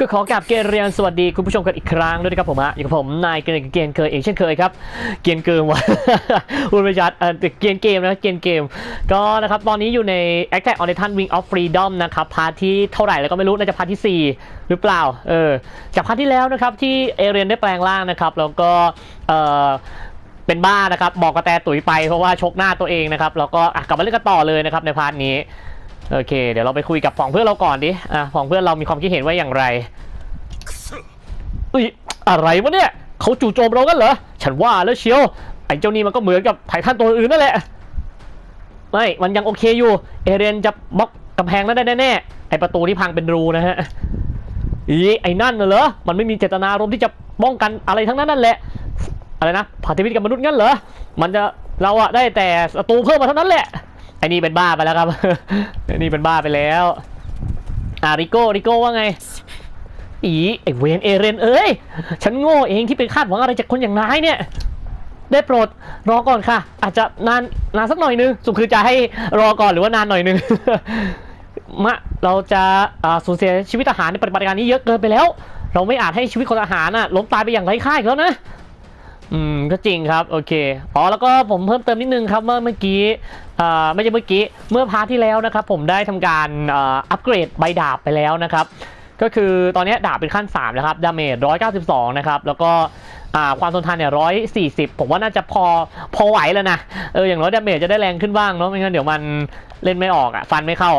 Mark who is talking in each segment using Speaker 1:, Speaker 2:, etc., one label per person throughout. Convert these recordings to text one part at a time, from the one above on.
Speaker 1: ก็ขอกราบเกเรียนสวัสดีคุณผู้ชมกันอีกครั้งด้วยนะครับผมฮะอยู่กับผมนายเกรียนเกรียนเคยเองเช่นเคยครับเกรียนเกิมวะพูดไม่ชัดเออเกรียนเกมนะเกรียนเกม ก็นะครับตอนนี้อยู่ใน Attack on Titan Wing of Freedom นะครับพาร์ทที่เท่าไหร่แล้วก็ไม่รู้น่าจะพาร์ทที่ 4 หรือเปล่าเออจากพาร์ทที่แล้วนะครับที่เอเรียนได้แปลงร่างนะครับแล้วก็เออเป็นบ้านะครับบอกกระแตตุ๋ยไปเพราะว่าชกหน้าตัวเองนะครับแล้วก็กลับมาเล่นกันต่อเลยนะครับในพาร์ทนี้ โอเค เดี๋ยวเราไปคุยกับฝั่งเพื่อนเราก่อนดิ อะฝั่งเพื่อนเรามีความคิดเห็นว่าอย่างไรอุ้ยอะไรวะเนี่ยเขาจู่โจมเรากันเหรอ ฉันว่าแล้วเชียวไอ้เจ้านี่มันก็เหมือนกับไททันตัวอื่นนั่นแหละ ไม่ มันยังโอเคอยู่ เอเรนจะบล็อกกำแพงนั้นได้แน่ๆไอประตูที่พังเป็นรูนะฮะอีไอ้นั่นน่ะเหรอ มันไม่มีเจตนารมที่จะป้องกันอะไรทั้งนั้นนั่นแหละ อะไรนะพันธมิตกับมนุษย์งั้นเหรอ มันจะเราอะได้แต่ศัตรูเพิ่มมาเท่านั้นแหละ ไอ้นี่เป็นบ้าไปแล้วครับ ไอ้นี่เป็นบ้าไปแล้วอ่าริโก้ริโก้ว่าไง อีไอเวนเอเรนเอ้ย ฉันโง่เองที่ไปคาดหวังอะไรจากคนอย่างนายเนี่ย ได้โปรดรอก่อนค่ะ อาจจะนานนานสักหน่อยนึง สุดคือจะให้รอก่อนหรือว่านานหน่อยนึง มะเราจะอ่าสูญเสียชีวิตทหารในปฏิบัติการนี้เยอะเกินไปแล้ว เราไม่อาจให้ชีวิตของทหารน่ะล้มตายไปอย่างไร้ค่าอีกแล้วนะ อืมก็จริงครับโอเคอ๋อแล้วก็ผมเพิ่มเติมนิดนึงครับเมื่อเมื่อกี้อ่าไม่ใช่เมื่อกี้เมื่อพาร์ทที่แล้วนะครับ ผมได้ทำการอ่อัปเกรดใบดาบไปแล้วนะครับ ก็คือตอนนี้ดาบเป็นขั้น3แล้วครับดาเมจ192 นะครับแล้วก็อ่าความทนทานเนี่ย140ผมว่าน่าจะพอพอไหวแล้วนะเอออย่างน้อยดาเมจจะได้แรงขึ้นบ้างเนาะไม่งั้นเดี๋ยวมันเล่นไม่ออกอะฟันไม่เข้า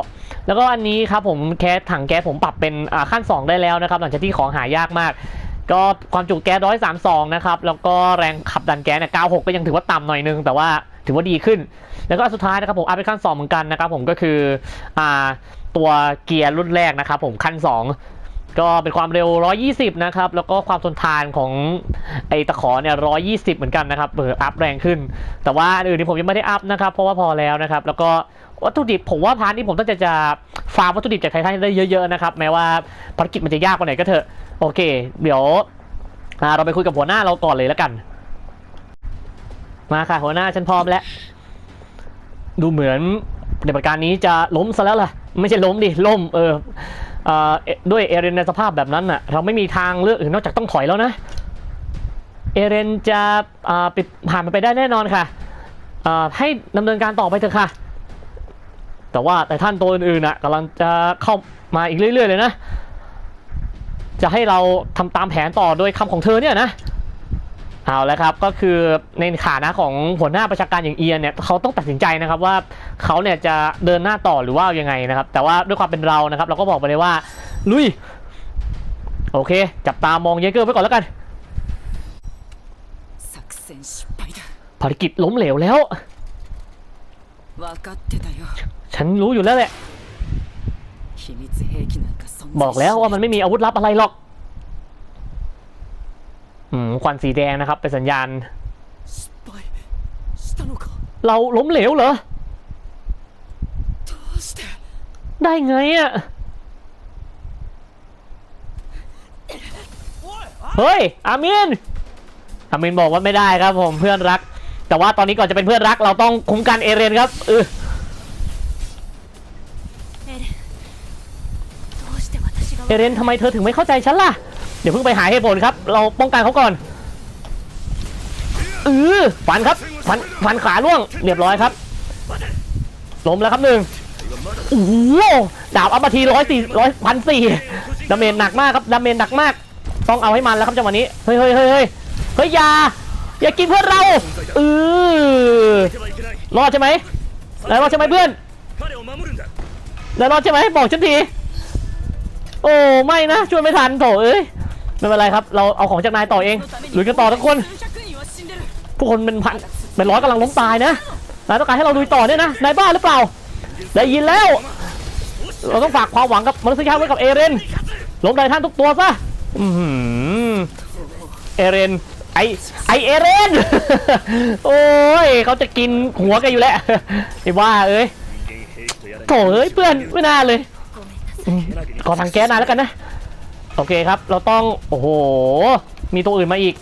Speaker 1: แล้วก็อันนี้ครับผมแก๊สถังแก๊สผมปรับเป็นอ่าขั้น 2 ได้แล้วนะครับ หลังจากที่ของหายากมาก ก็ความจุแก๊ส132นะครับ แล้วก็แรงขับดันแก๊สเนี่ย96ก็ยังถือว่าต่ำหน่อยนึง แต่ว่าถือว่าดีขึ้น แล้วก็สุดท้ายนะครับผมอัพเป็นขั้น2เหมือนกันนะครับผมก็คืออ่าตัวเกียร์รุ่นแรกนะครับผมขั้น2ก็เป็นความเร็ว 120 นะครับ แล้วก็ความทนทานของไอตะขอเนี่ย 120 เหมือนกันนะครับเอออัพแรงขึ้น แต่ว่าอื่นนี่ผมยังไม่ได้อัพนะครับ เพราะว่าพอแล้วนะครับ แล้วก็ วัตถุดิบผมว่าพาร์ทนี้ผมต้องจะจะฟาร์มวัตถุดิบจากไททันได้เยอะๆนะครับแม้ว่าภารกิจมันจะยากกว่าไหนก็เถอะโอเค เดี๋ยวเราไปคุยกับหัวหน้าเราก่อนเลยแล้วกัน มาค่ะหัวหน้าฉันพร้อมแล้วดูเหมือนปฏิบัติการนี้จะล้มซะแล้วล่ะ ไม่ใช่ล้มดิล่มเออเออด้วยเอเรนในสภาพแบบนั้นน่ะ เราไม่มีทางเลือกอื่นนอกจากต้องถอยแล้วนะเอเรนจะอ่าผ่านมันไปได้แน่นอนค่ะอ่าให้ดำเนินการต่อไปเถอะค่ะ แต่ว่าแต่ท่านตัวอื่นๆน่ะกำลังจะเข้ามาอีกเรื่อย ๆ เลยนะ จะให้เราทำตามแผนต่อโดยคำของเธอเนี่ยนะเอาละครับก็คือในขานะของหัวหน้าประชาการอย่างเอียนเนี่ยเขาต้องตัดสินใจนะครับว่าเขาเนี่ยจะเดินหน้าต่อหรือว่ายังไงนะครับ แต่ว่าด้วยความเป็นเรานะครับ เราก็บอกไปเลยว่าลุยโอเค จับตามองเยเกอร์ไว้ก่อนแล้วกันภารกิจล้มเหลวแล้ว ฉันรู้อยู่แล้วแหละ บอกแล้วว่ามันไม่มีอาวุธลับอะไรหรอก อืมควันสีแดงนะครับ เป็นสัญญาณ เราล้มเหลวเหรอ ได้ไงอะเฮ้ย อามิน อามินบอกว่าไม่ได้ครับผมเพื่อนรัก แต่ว่าตอนนี้ก่อนจะเป็นเพื่อนรักเราต้องคุ้มกันเอเรนครับอ เอเรนทำไมเธอถึงไม่เข้าใจฉันล่ะ เดี๋ยวเพิ่งไปหาเหตุผลครับ เราป้องกันเขาก่อนเออฝันครับฝันฝันขาล่วงเรียบร้อยครับล้มแล้วครับหนึ่งโอ้โหดาบอัปทีร้อยสี่ร้อยพันสี่ดาเมจหนักมากครับดาเมจหนักมาก ต้องเอาให้มันแล้วครับจังหวะนี้เฮ้ยเฮ้ยเฮ้ยเฮ้ยอย่าอย่ากินเพื่อนเราเออรอดใช่ไหมแล้วรอดใช่ไหมเพื่อนแล้วรอดใช่ไหมบอกฉันที โอ้ไม่นะช่วยไม่ทันโถเอ้ยไม่เป็นไรครับ เราเอาของจากนายต่อเองหรือกันต่อทุกคนทุกคนเป็นพันเป็นร้อยกำลังล้มตายนะนายต้องการให้เราลุยต่อเนี่ยนะนายบ้าหรือเปล่า ได้ยินแล้ว เราต้องฝากความหวังกับมนุษยชาติไว้กับเอเรนล้มไท่านทุกตัวซะเอเรนไอไอเอเรนโอ้ยเขาจะกินหัวกันอยู่แล้วไอ้ว่าเอ้ยโถเอ้ยเพื่อนไม่น่าเลย ก่อนถังแก๊สนานแล้วกันนะ โอเคครับ เราต้อง โอ้โห มีตัวอื่นมาอีก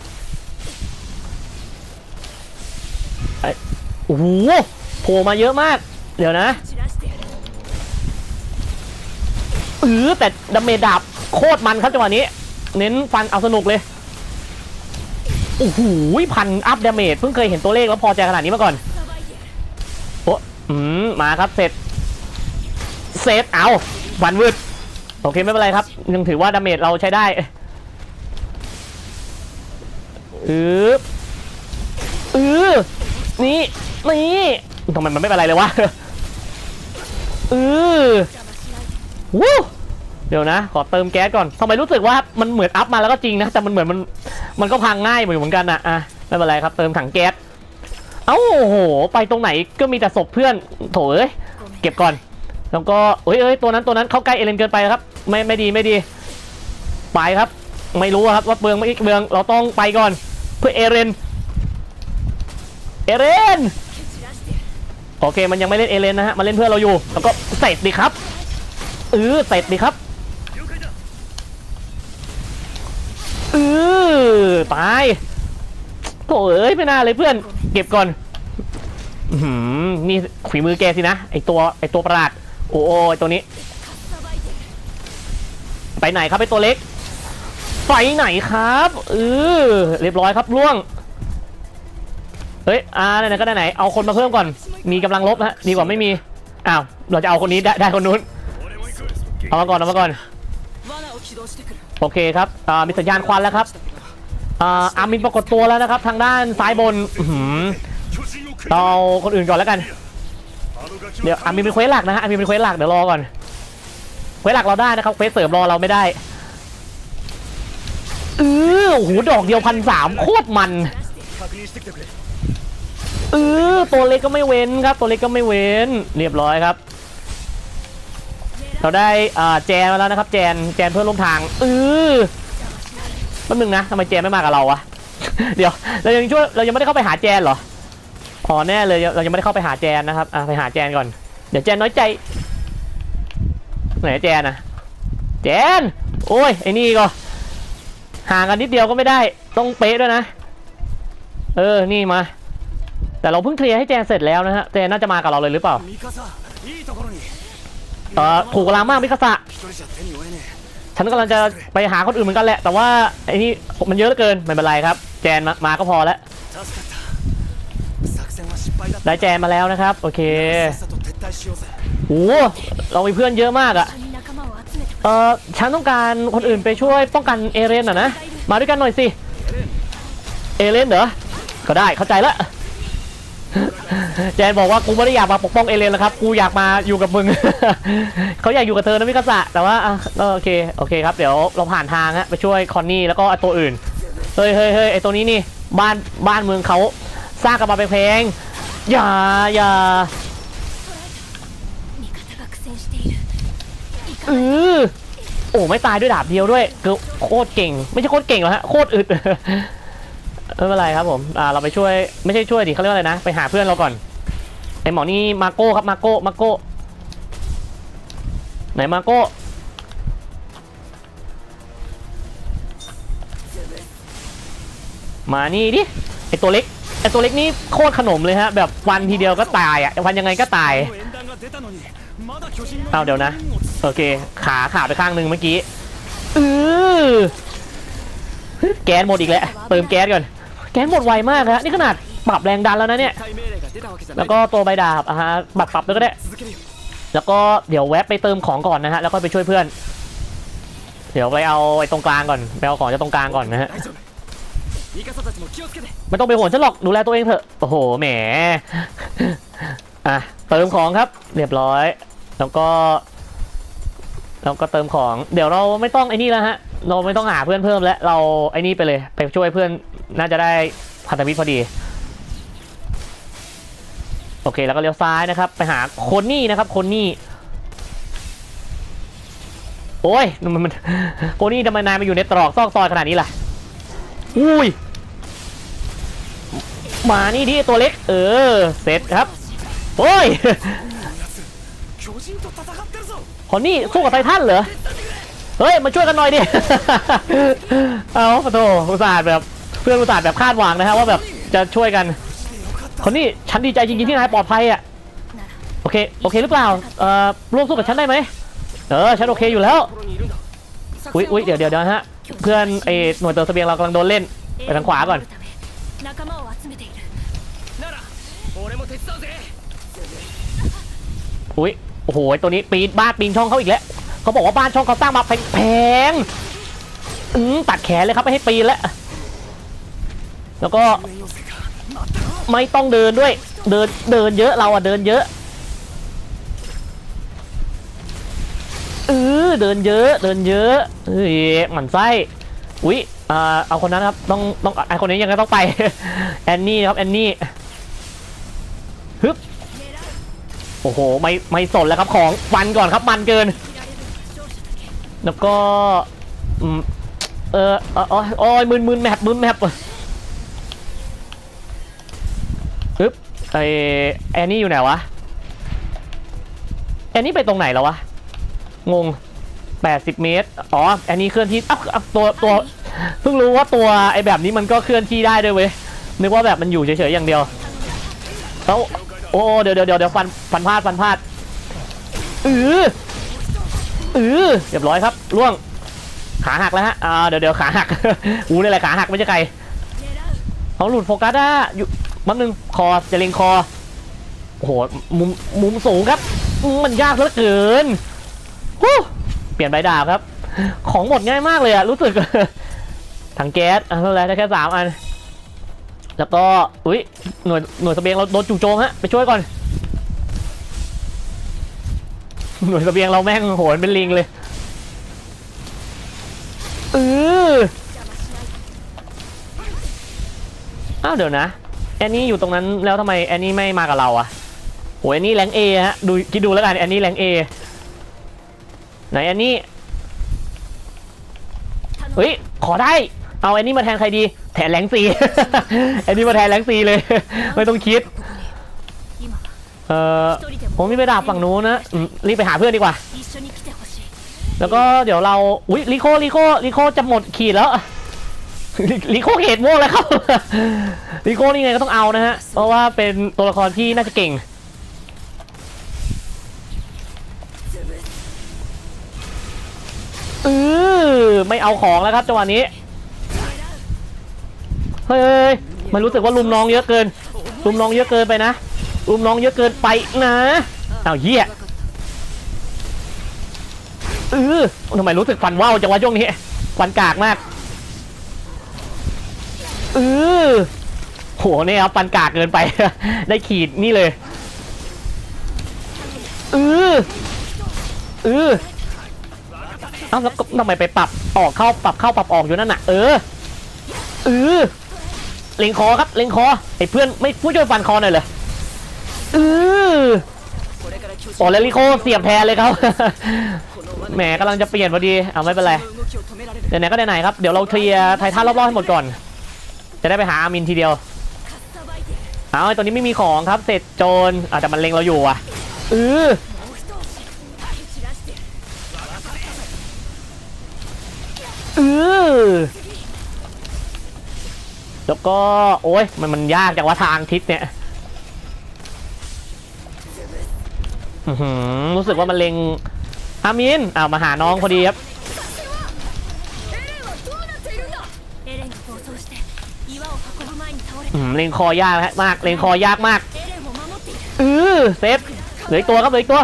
Speaker 1: โอ้โหโผล่มาเยอะมาก เดี๋ยวนะเออแต่ดาเมจดาบโคตรมันครับจังหวะนี้ เน้นฟันเอาสนุกเลยโอ้โหพันอัพดาเมจเพิ่งเคยเห็นตัวเลขแล้วพอใจขนาดนี้มาก่อนโอ้อืมมาครับเสร็จ เซฟเอาวันวืดโอเคไม่เป็นไรครับ ยังถือว่าดาเมจเราใช้ได้อืออือนี่นี่ทำไมมันไม่เป็นไรเลยวะอือวู้เดี๋ยวนะ ขอเติมแก๊สก่อนทำไมรู้สึกว่ามันเหมือนอัพมาแล้วก็จริงนะ แต่มันเหมือนมันมันก็พังง่ายเหมือนกันนะอะไม่เป็นไรครับ เติมถังแก๊สเอ้าโอ้โห ไปตรงไหนก็มีแต่ศพเพื่อน โถเอ้ย เก็บก่อน แล้วก็เอ้ยเอ้ยตัวนั้นตัวนั้นเข้าใกล้เอเลนเกินไปครับ ไม่ไม่ดีไม่ดี ไปครับ ไม่รู้ครับว่าเบืองไม่อีกเบืองเราต้องไปก่อน เพื่อเอเรนเอเรนโอเคมันยังไม่เล่นเอเรนนะฮะมันเล่นเพื่อเราอยู่ แล้วก็เสร็จดีครับเออเสร็จดีครับเออตายโอ้ยไม่น่าเลยเพื่อน เก็บก่อนหืมนี่ขวีมือแกสินะไอตัวไอตัวประหลาด โอ้โยตัวนี้ ไปไหนครับไปตัวเล็ก ไปไหนครับเออเรียบร้อยครับล่วง เฮ้ยอ่าไหนก็ไหนเอาคนมาเพิ่มก่อน มีกำลังลบฮะดีกว่าไม่มี อ้าว เราจะเอาคนนี้ได้ไดคนนู้น เอามาก่อนเอามาก่อน โอเคครับอ่ามีสัญญาณควันแล้วครับอ่าอามินปรากฏตัวแล้วนะครับ ทางด้านซ้ายบนเราคนอื่นก่อนแล้วกัน เดี๋ยวอามีเป็นเควสหลักนะฮะอามีเป็นเควสหลักเดี๋ยวรอก่อนเควสหลักเราได้นะครับเควสเสริมรอเราไม่ได้เออโอ้โหดอกเดียวพันสามโคตรมันเออตัวเล็กก็ไม่เว้นครับ ตัวเล็กก็ไม่เว้น เรียบร้อยครับ เราได้แจนมาแล้วนะครับ แจนแจนเพื่อนร่วมทางเออแป๊บนึงนะทำไมแจนไม่มากับเราอะเดี๋ยวเรายังช่วยเรายังไม่ได้เข้าไปหาแจนเหรอ พอแน่เลยเรายังไม่ได้เข้าไปหาแจนนะครับไปหาแจนก่อน เดี๋ยวแจนน้อยใจไหนแจนนะแจน โอ้ยไอ้นี่ก็ห่างกันนิดเดียวก็ไม่ได้ต้องเป๊ะด้วยนะ เออนี่มา แต่เราเพิ่งเคลียร์ให้แจนเสร็จแล้วนะฮะแจนน่าจะมากับเราเลยหรือเปล่าเออถูกกลางมากมิคาสะฉันกำลังจะไปหาคนอื่นเหมือนกันแหละ แต่ว่าไอ้นี่มันเยอะเหลือเกินไม่เป็นไรครับ แจนมามาก็พอแล้ว ได้แจมมาแล้วนะครับ โอเคโอ้เรามีเพื่อนเยอะมากอะเอ่อฉันต้องการคนอื่นไปช่วยป้องกันเอเรนอะนะ มาด้วยกันหน่อยสิ เอเรนเหรอ ก็ได้เข้าใจละแจนบอกว่ากูไม่ได้อยากมาปกป้องเอเลนแล้วครับ กูอยากมาอยู่กับมึง เขาอยากอยู่กับเธอนะพี่กาสะแต่ว่าโอเค โอเคครับ เดี๋ยวเราผ่านทางฮะไปช่วยคอนนี่แล้วก็ตัวอื่น เฮ้ยเฮ้ยเฮ้ยไอตัวนี้นี่ บ้านบ้านเมืองเขาสร้างกันมาเพลง อย่าอย่าอือโอ้ไม่ตายด้วยดาบเดียวด้วยโคตรเก่ง ไม่ใช่โคตรเก่งหรอฮะโคตรอึดไม่เป็นไรครับผมอ่าเราไปช่วยไม่ใช่ช่วยดิเขาเรียกว่าอะไรนะ ไปหาเพื่อนเราก่อนไอหมอนี่มาโก้ครับมาโก้มาโก้ไหนมาโก้มานี่ดิไอตัวเล็ก ไอตัวเล็กนี่โคตรขนมเลยฮะ แบบวันทีเดียวก็ตายอะวันยังไงก็ตายเอาเดี๋ยวนะ โอเค ขาขาไปข้างหนึ่งเมื่อกี้เออแก๊สหมดอีกแล้วเติมแก๊สก่อน แก๊สหมดไวมากฮะนี่ขนาดปรับแรงดันแล้วนะเนี่ย แล้
Speaker 2: ว
Speaker 1: ก็ตัวใบดาบอะฮะบัตรปรับแล้วก็ได้ แล้วก็เดี๋ยวแวะไปเติมของก่อนนะฮะแล้วก็ไปช่วยเพื่อน เดี๋ยวไปเอาไอ้ตรงกลางก่อนไปเอาของจากตรงกลางก่อนนะฮะ ไม่ต้องไปห่วงฉันหรอกดูแลตัวเองเถอะโอ้โหแหมอะเติมของครับ เรียบร้อย แล้วก็แล้วก็เติมของ เดี๋ยวเราไม่ต้องไอ้นี่แล้วฮะ เราไม่ต้องหาเพื่อนเพิ่มแล้ว เราไอ้นี่ไปเลย ไปช่วยเพื่อนน่าจะได้พันธมิตรพอดี โอเค แล้วก็เลี้ยวซ้ายนะครับ ไปหาคนนี่นะครับ คนนี่ โอ้ยมันมันคนนี่ทำไมนายมาอยู่ในตรอกซอกซอยขนาดนี้ล่ะ อุ้ยมานี่ดิตัวเล็ก เออ เสร็จครับ โอ้ยคอนนี่สู้กับไททันเหรอ เฮ้ย มาช่วยกันหน่อยดิ เอาขอโทษอุตส่าห์แบบ เพื่อนอุตส่าห์แบบคาดหวังนะฮะว่าแบบจะช่วยกันคอนนี่ฉันดีใจจริงๆที่นายปลอดภัยอะ โอเค โอเคหรือเปล่า เอ่อ ร่วมสู้กับฉันได้ไหม เออ ฉันโอเคอยู่แล้ว อุ้ยอุ้ยเดี๋ยวเดี๋ยวฮะ เพื่อนไอหน่วยเติมเบียงเรากำลังโดนเล่นไปทางขวาก่อนอุ้ยโอ้โหตัวนี้ปีนบ้านปีนช่องเขาอีกแล้วเขาบอกว่าบ้านช่องเขาสร้างมาแพงอืมตัดแขนเลยครับไม่ให้ปีนแล้วแล้วก็ไม่ต้องเดินด้วย เดินเดินเยอะเราอะเดินเยอะ อเดินเยอะเดินเยอะเฮ้ยหมันไส้อุ้ยอ่าเอาคนนั้นครับต้องต้องไอคนนี้ยังไงต้องไปแอนนี่ครับแอนนี่ฮึบโอ้โหไม่ไม่สนแล้วครับของฟันก่อนครับมันเกิน แล้วก็เอออออยโอ้ยมึนมึนแมปมึนแมปฮึบไอแอนนี่อยู่ไหนวะแอนนี่ไปตรงไหนแล้ววะงง 80 เมตร อ๋อแอนนี่เคลื่อนที่อ้าวอ้าวตัวตัว เพิ่งรู้ว่าตัวไอแบบนี้มันก็เคลื่อนที่ได้ด้วยเว้ย นึกว่าแบบมันอยู่เฉยๆอย่างเดียวแล้วโอ้เดี๋ยวเดี๋ยวเดี๋ยวฟันฟันพลาดฟันพลาดเออเออเรียบร้อยครับล่วง ขาหักแล้วฮะ อ่า เดี๋ยวเดี๋ยวขาหัก อูนี่แหละขาหักไม่ใช่ใครเขาหลุดโฟกัสอะอยู่มันนึงคอจะเล็งคอ โอ้โห มุมมุมสูงครับ มันยากเหลือเกินฮู้ ปลี่ยนใบดาบครับ ของหมดง่ายมากเลยอะรู้สึกถังแก๊สอะไรได้แค่สามอัน แล้วก็อุ้ยหน่วยหน่วยสเบียงเราโดนจู่โจมฮะไปช่วยก่อน หน่วยสเบียงเราแม่งโหนเป็นลิงเลยเอออ้าวเดี๋ยวนะแอนนี่อยู่ตรงนั้นแล้วทำไมแอนนี่ไม่มากับเราอะโหแอนนี่แรงเอฮะดูคิดดูแล้วกันแอนนี่แรงเอ ไหนอันนี้เฮ้ยขอได้ เอาอันนี้มาแทนใครดี แทนแรงซีอันนี้มาแทนแรงซีเลย ไม่ต้องคิด เออผมมีไปดาบฝั่งนู้นนะรีบไปหาเพื่อนดีกว่า แล้วก็เดี๋ยวเรา อุ้ยลิโคลิโคลิโคจะหมดขีดแล้วลิโคเกตม่วงแล้วครับลิโคนี่ไงก็ต้องเอานะฮะ เพราะว่าเป็นตัวละครที่น่าจะเก่ง เออไม่เอาของแล้วครับจังหวะนี้เฮ้ยมันรู้สึกว่าลุมน้องเยอะเกิน ลุมน้องเยอะเกินไปนะลุมน้องเยอะเกินไปนะอ้าวเหี้ยเออทำไมรู้สึกฟันว่าวจังหวะช่วงนี้ฟันกากมากเออโหเนี่ยครับฟันกากเกินไป ได้ขีดนี่เลยเออเออ เอ้าแล้วก็ทำไมไปปรับออกเข้าปรับเข้าปรับออกอยู่นั่นน่ะเออเออเล็งคอครับเล็งคอไอ้เพื่อนไม่ผู้ช่วยฟันคอหน่อยเลยเออโอ้เลริโคเสียบแทนเลย
Speaker 3: เขา
Speaker 1: แหมกำลังจะเปลี่ยนพอดีเอาไม่เป็นไรเดี๋ยวไหนก็เด้ไหนครับเดี๋ยวเราเคลียร์ไททันรอบๆให้หมดก่อน จะได้ไปหาอามินทีเดียวเอาไอ้ตัวนี้ไม่มีของครับเสร็จโจรอาจจะมันเล็งเราอยู่อะเออ แล้วก็โอ๊ยมันมันยากจากว่าทางทิศเนี่ยรู้สึกว่ามันเล็งอามินอ้าวมาหาน้องพอดีครับเล็งคอยากมากเล็งคอยากมากอือเซฟเหลือตัวครับเหลือตัว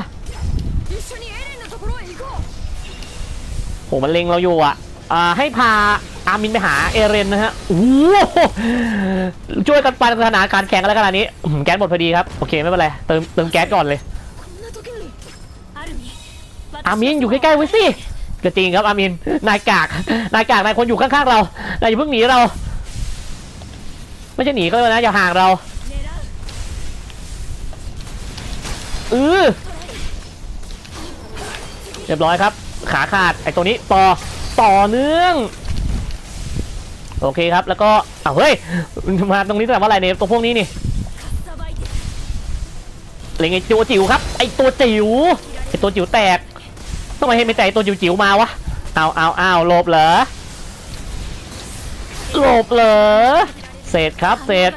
Speaker 1: โหมันเล็งเราอยู่อะ อ่าให้พาอามินไปหาเอเรนนะฮะโอ้โหช่วยกันปันสถานการแข่งกันแล้วขนาดนี้แก๊สหมดพอดีครับ โอเคไม่เป็นไร เติมเติมแก๊สก่อนเลย อามินอยู่ใกล้ๆไว้สิกระจริงครับอามิน นายกาก นายกาก นายคนอยู่ข้างๆเรา นายอย่าเพิ่งหนีเรา ไม่ใช่หนีก็แล้วนะ อย่าห่างเราเออเรียบร้อยครับ ขาขาดไอตัวนี้ต่อ ต่อเนื่อง โอเคครับ แล้วก็เอ้าเฮ้ย มาตรงนี้แต่ว่าอะไรเนี่ยตัวพวกนี้นี่
Speaker 4: อะ
Speaker 1: ไรไงตัวจิ๋วครับ ไอตัวจิ๋วไอตัวจิ๋วแตกทำไมเห็นไม่แตกตัวจิ๋วจิ๋วมาวะเอาเอาเอาหลบเหรอหลบเหรอเสร็จครับเสร็จ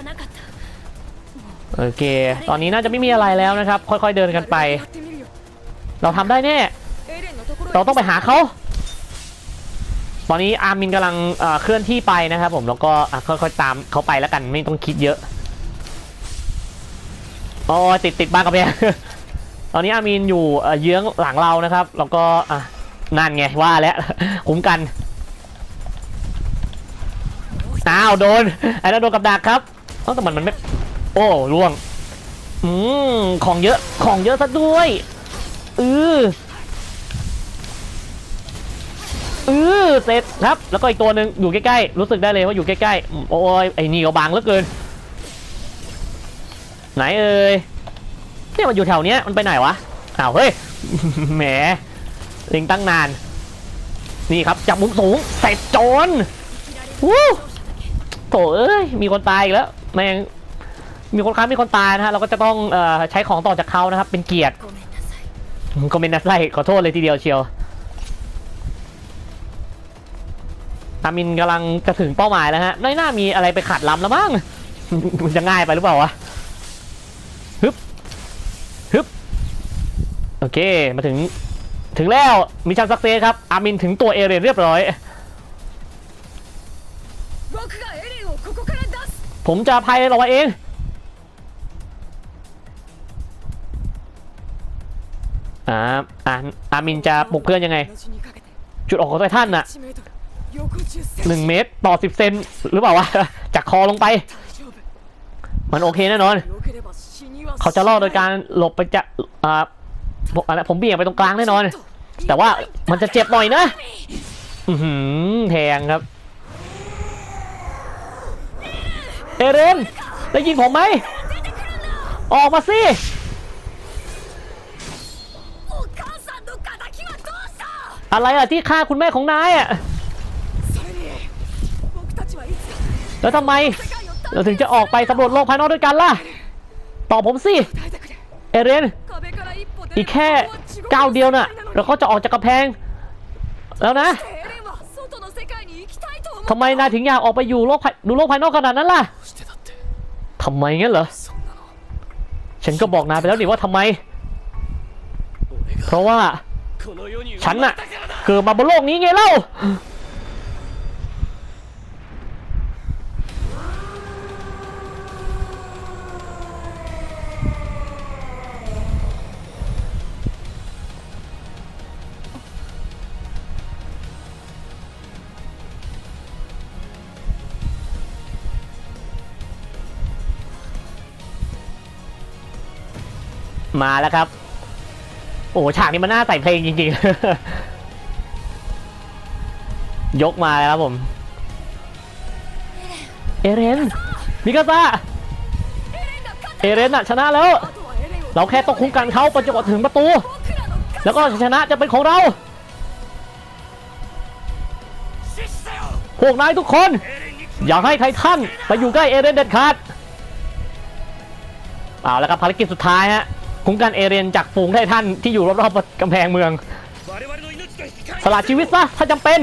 Speaker 1: โอเค ตอนนี้น่าจะไม่มีอะไรแล้วนะครับ ค่อยๆเดินกันไป เราทำได้แน่ เราต้องไปหาเขา ตอนนี้อาร์มินกำลังเคลื่อนที่ไปนะครับผมแล้วก็ค่อยๆตามเขาไปแล้วกันไม่ต้องคิดเยอะโอ้ยติดติดบ้านกับแพงตอนนี้อาร์มินอยู่เยื้องหลังเรานะครับ แล้วก็นั่นไงว่าแล้วคุ้มกันอ้าวโดนไอ้นั่นโดนกับดักครับเอ้าแต่มันมันไม่โอ้ล่วงอืมของเยอะของเยอะซะด้วยเออ เออเสร็จครับ แล้วก็อีกตัวหนึ่งอยู่ใกล้ๆรู้สึกได้เลยว่าอยู่ใกล้ๆโอ้ยไอ้นี่ก็บางเหลือเกิน ไหนเอ่ยเนี่ยมันอยู่แถวเนี้ยมันไปไหนวะอ้าวเฮ้ยแหมลิงตั้งนาน นี่ครับจับมุมสูงเสร็จจนวู้โถเอ้ยมีคนตายอีกแล้วแม่งมีคนค้ามีคนตายนะฮะเราก็จะต้องใช้ของต่อจากเขานะครับ เป็นเกียรติคอมเมนต์นะไซขอโทษเลยทีเดียวเชียว อามินกำลังจะถึงเป้าหมายแล้วฮะไม่น้ามีอะไรไปขัดลำแล้วมั้ง มันจะง่ายไปหรือเปล่าวะฮึบฮึบโอเคมาถึง ถึงแล้วมีชชั่นสักเซครับ อามินถึงตัวเอเรียนเรียบร้อย ผมจะพายเรือาเองอ่าอ่าอามินจะปลุกเพื่อนยังไง จุดออกของไททันน่ะ หนึ่งเมตรต่อสิบเซนหรือเปล่าวะ จากคอลงไป มันโอเคแน่นอน เขาจะล่อโดยการหลบไปจะอ่าผมเบี่ยงไปตรงกลางแน่นอน แต่ว่ามันจะเจ็บหน่อยนะอือแทงครับ เอเรนได้ยินผมไหม ออกมาสิอะไรอะที่ฆ่าคุณแม่ของนายอะ แล้วทำไม เราถึงจะออกไปสำรวจโลกภายนอกด้วยกันล่ะ ตอบผมสิ เอเรน อีกแค่ก้าวเดียวน่ะ เราก็จะออกจากกำแพง แล้วนะทำไมนายถึงอยากออกไปอยู่โลกดูโลกภายนอกขนาดนั้นล่ะทำไมงั้นเหรอ ฉันก็บอกนายไปแล้วนี่ว่าทำไม เพราะว่า ฉันน่ะ เกิดมาบนโลกนี้ไงเล่า มาแล้วครับ โอ้ฉากนี้มันน่าใส่เพลงจริงๆ ยกมาแล้วครับผม เอเรนมิกาซาเอเรนอะชนะแล้ว เราแค่ต้องคุ้มกันเขาประจบถึงประตู แล้วก็ชนะจะเป็นของเรา พวกนายทุกคน อย่าให้ไททันไปอยู่ใกล้เอเรนเด็ดขาดเอาแล้วครับภารกิจสุดท้ายฮะ คุ้มกันเอเรียนจากฝูงไททันที่อยู่รอบๆกำแพงเมือง สละชีวิตซะถ้าจำเป็น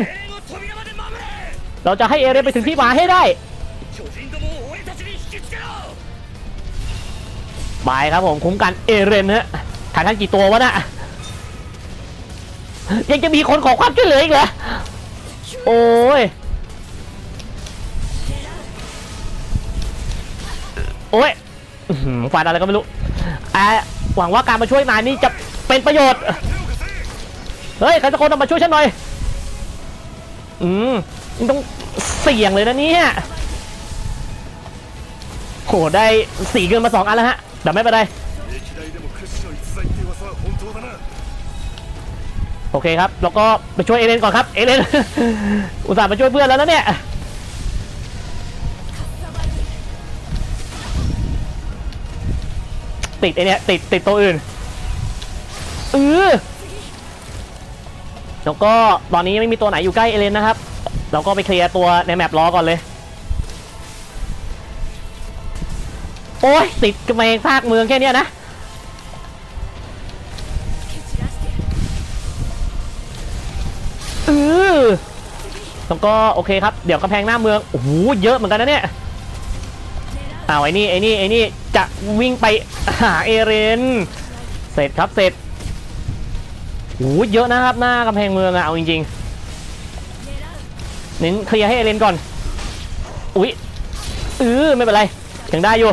Speaker 1: เราจะให้เอเรียนไปถึงที่หมายให้ได้บายครับผมคุ้มกันเอเรนฮะฐายท่านกี่ตัววะนะ่ะยังจะมีคนขอความช่วยเหลืออีกเหรอ โอ้ย โอ้ยวายอะไรก็ไม่รู้อะ หวังว่าการมาช่วยนายนี่จะเป็นประโยชน์ เฮ้ยใครสักคนมาช่วยฉันหน่อย อืมมันต้องเสี่ยงเลยนะเนี่ยโหได้สี่เกินมาสองอันแล้วฮะแต่ไม่เป็นไรโอเคครับ แล้วก็ไปช่วยเอเลนก่อนครับ เอเลน อุตส่าห์มาช่วยเพื่อนแล้วนะเนี่ย ติดไอเนี้ยติดติดตัวอื่นเออแล้วก็ตอนนี้ไม่มีตัวไหนอยู่ใกล้เอเลนนะครับ เราก็ไปเคลียร์ตัวในแมปล้อก่อนเลย โอ้ยติดกรเมงภาคเมืองแค่นี้นะเออแล้วก็โอเคครับ เดี๋ยวกระแพงหน้าเมือง โอ้โห เยอะเหมือนกันนะเนี่ยอ้าวไอ้นี่ไอ้นี่ไอ้นี่ จะวิ่งไปหาเอเรน เสร็จครับเสร็จโอ้โหเยอะนะครับหน้ากำแพงเมืองอะเอาจริง
Speaker 4: 狙う
Speaker 1: เน้นเคลียร์ให้เอเลนก่อน อุ๊ยเออไม่เป็นไรยังได้อยู่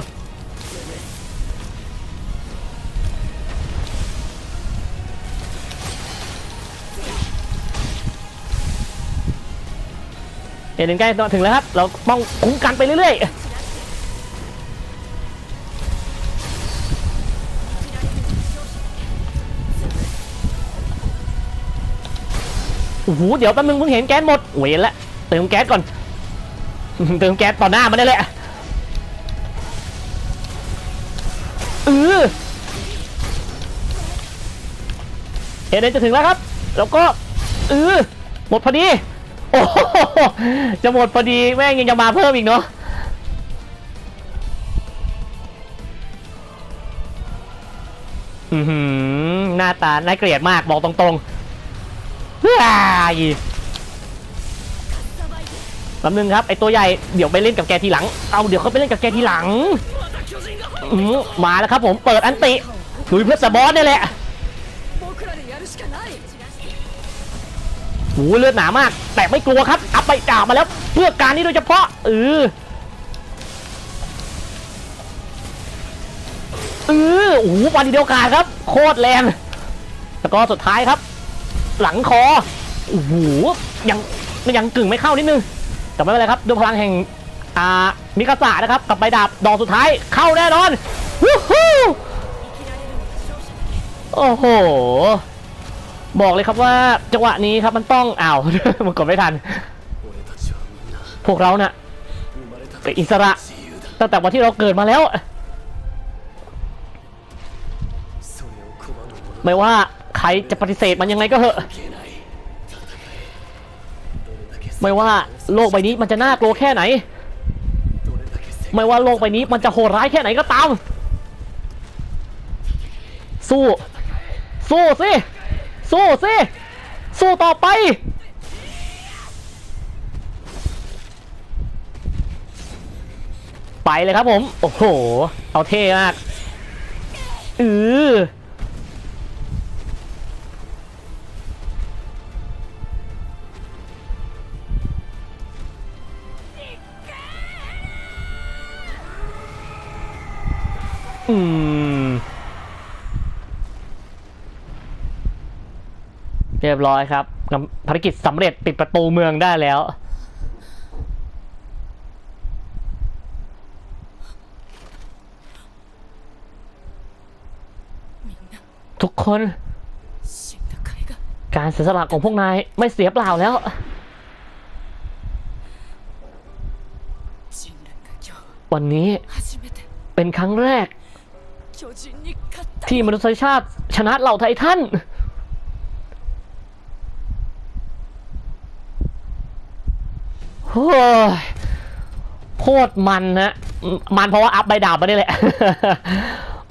Speaker 1: เอเลนใกล้ถึงแล้วครับ เราต้องคุ้มกันไปเรื่อยๆ โอ้โหเดี๋ยวแป๊บนึงเพิ่งเห็นแก๊สหมดเวนละเติมแก๊สก่อนเติมแก๊สต่อหน้ามันได้เลยเออเอเดนจะถึงแล้วครับ แล้วก็เออหมดพอดี โอ้โหจะหมดพอดีแม่งยังจะมาเพิ่มอีกเนาะอือหือหน้าตาน่าเกลียดมากบอกตรงๆ ลำหนึ่งครับไอตัวใหญ่เดี๋ยวไปเล่นกับแกทีหลัง เอาเดี๋ยวเขาไปเล่นกับแกทีหลังมาแล้วครับผมเปิดอันติดุยเพื่อสบอสนี่แหละหูเลือดหนามาก แต่ไม่กลัวครับ อัพไปจ่ามาแล้ว เพื่อการนี้โดยเฉพาะเออเออโอ้โหวันเดียวกันครับ โคตรแรงแล้วก็สุดท้ายครับ หลังคอโอ้โหยังยังกึ่งไม่เข้านิดนึงแต่ไม่เป็นไรครับด้วยพลังแห่งอ่ามิกาสะนะครับกลับไปดาบดอกสุดท้ายเข้าแน่นอนวู้ฮู้โอ้โห บอกเลยครับว่าจังหวะนี้ครับมันต้องอ้าวมันกดไม่ทัน พวกเราเนะ่ะเป็นอิสระตั้งแต่วันที่เราเกิดมาแล้ว ไม่ว่า ใครจะปฏิเสธมันยังไงก็เหอะ ไม่ว่าโลกใบนี้มันจะน่ากลัวแค่ไหน ไม่ว่าโลกใบนี้มันจะโหดร้ายแค่ไหนก็ตาม สู้ สู้สิ สู้สิ สู้ต่อไปไปเลยครับผม โอ้โห เอาเท่มาก อือ เรียบร้อยครับภารกิจสำเร็จปิดประตูเมืองได้แล้ว ทุกคน การเสียสละของพวกนายไม่เสียเปล่าแล้ววันนี้เป็นครั้งแรก ที่มนุษยชาติชนะเหล่าไททันโอ้ยโคตรมันนะมันเพราะว่าอัพใบดาบมาได้แหละ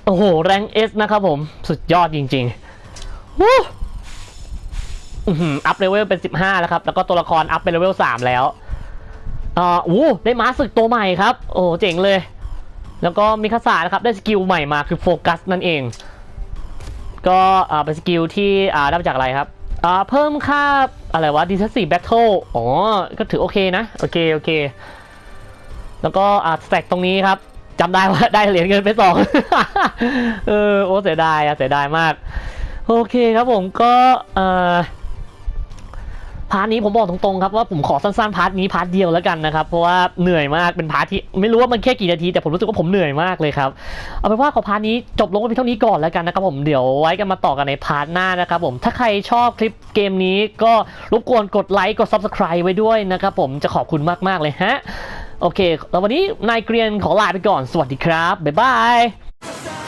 Speaker 1: โอ้โห แรงเอสนะครับผม สุดยอดจริงๆวู้อื้อหืออัพเลเวลเป็น 15 แล้วครับ แล้วก็ตัวละครอัพเป็นเลเวล 3 แล้วอ่าอู้ได้ม้าศึกตัวใหม่ครับ โอ้เจ๋งเลย แล้วก็มิคาสานะครับได้สกิลใหม่มาคือโฟกัสนั่นเอง ก็อ่าเป็นสกิลที่อ่าได้มาจากอะไรครับอ่าเพิ่มค่าอะไรวะ decisive battle อ๋อ ก็ถือโอเคนะ โอเค โอเค แล้วก็อ่าสแต็กตรงนี้ครับจำได้ว่าได้เหรียญเงินไปสองเออโอ้เสียดายอะเสียดายมาก โอเคครับผมก็เอ่อ พาร์ทนี้ผมบอกตรงๆครับว่าผมขอสั้นๆพาร์ทนี้พาร์ทเดียวแล้วกันนะครับเพราะว่าเหนื่อยมากเป็นพาร์ทที่ไม่รู้ว่ามันแค่กี่นาทีแต่ผมรู้สึกว่าผมเหนื่อยมากเลยครับเอาเป็นว่าขอพาร์ทนี้จบลงไว้เพียงเท่านี้ก่อนแล้วกันนะครับผมเดี๋ยวไว้กันมาต่อกันในพาร์ทหน้านะครับผมถ้าใครชอบคลิปเกมนี้ก็รบกวนกดไลค์กด subscribe ไว้ด้วยนะครับผมจะขอบคุณมากๆเลยฮะโอเคแล้ววันนี้นายเกรียนขอลาไปก่อนสวัสดีครับบ๊ายบาย